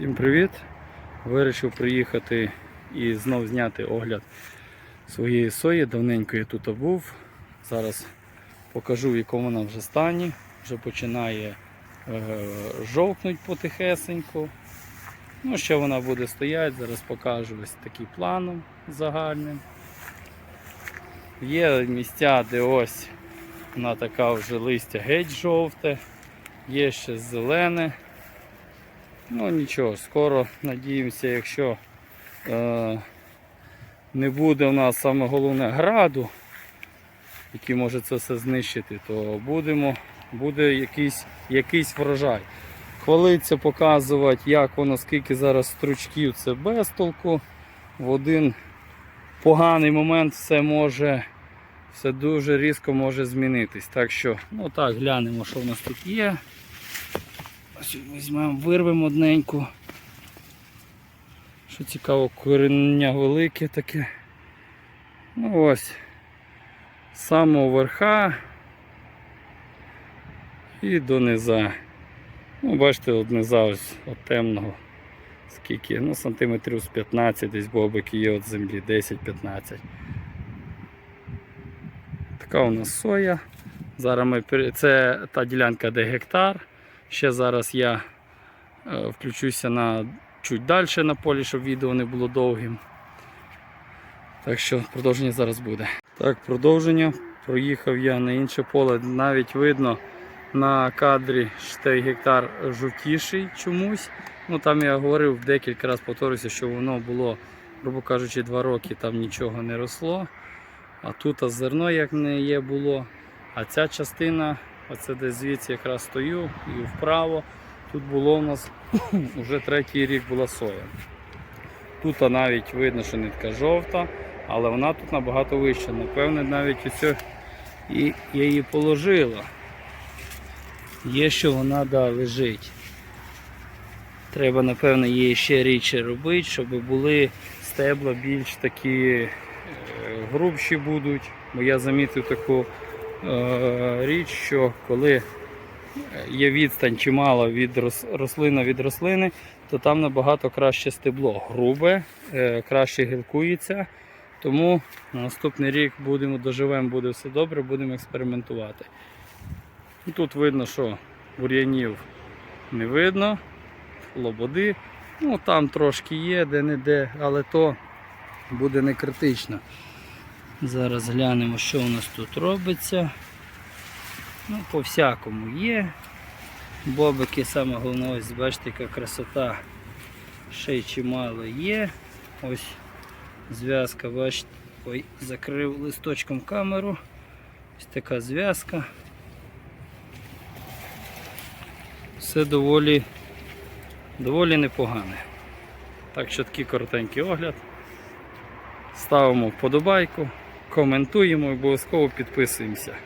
Всім привіт! Вирішив приїхати і знов зняти огляд своєї сої. Давненько я тут був. Зараз покажу в якому вона вже стані. Вже починає е, жовкнуть потихесенько. Ну, ще вона буде стояти, зараз покажу ось таким планом загальним. Є місця, де ось вона така вже листя геть жовте, є ще зелене. Ну нічого, скоро надіємося, якщо е, не буде у нас саме головне граду, який може це все знищити, то будемо, буде якийсь, якийсь врожай. Хвалиться показувати, як воно, скільки зараз стручків, це без толку. В один поганий момент все може, все дуже різко може змінитись. Так що, ну так, глянемо, що в нас тут є. Ось візьмемо, вирвемо одненьку. Що цікаво, коріння велике таке. Ну ось. З самого верха і до низа. Ну, бачите, от низа ось от темного. Скільки? Ну, сантиметрів з 15, десь бобики є від землі, 10-15. Така у нас соя. Зараз ми це та ділянка, де гектар. Ще зараз я е, включуся на чуть далі на полі, щоб відео не було довгим. Так що продовження зараз буде. Так, продовження. Проїхав я на інше поле. Навіть видно на кадрі той гектар жовтіший чомусь. Ну там я говорив декілька разів повторюся, що воно було, грубо кажучи, два роки там нічого не росло. А тут а зерно як не є було. А ця частина, оце десь звідси якраз стою і вправо. Тут було у нас вже третій рік була соя. Тут навіть видно, що нитка жовта, але вона тут набагато вища. Напевне, навіть оце і я її положила. Є, що вона да, лежить. Треба, напевно, її ще рідше робити, щоб були стебла більш такі е, грубші будуть. Бо я замітив таку річ, що коли є відстань чимало від рос- рослина від рослини, то там набагато краще стебло. Грубе, е, краще гілкується. Тому на наступний рік будемо доживемо, буде все добре, будемо експериментувати. Тут видно, що бур'янів не видно, лободи. Ну там трошки є, де-не-де, але то буде не критично. Зараз глянемо, що у нас тут робиться. Ну, по всякому є. Бобики, саме головне, ось бачите, яка красота. Ще й чимало є. Ось зв'язка, бачите, ой, закрив листочком камеру. Ось така зв'язка. Все доволі, доволі непогане. Так що такий коротенький огляд. Ставимо вподобайку, коментуємо обов'язково підписуємося.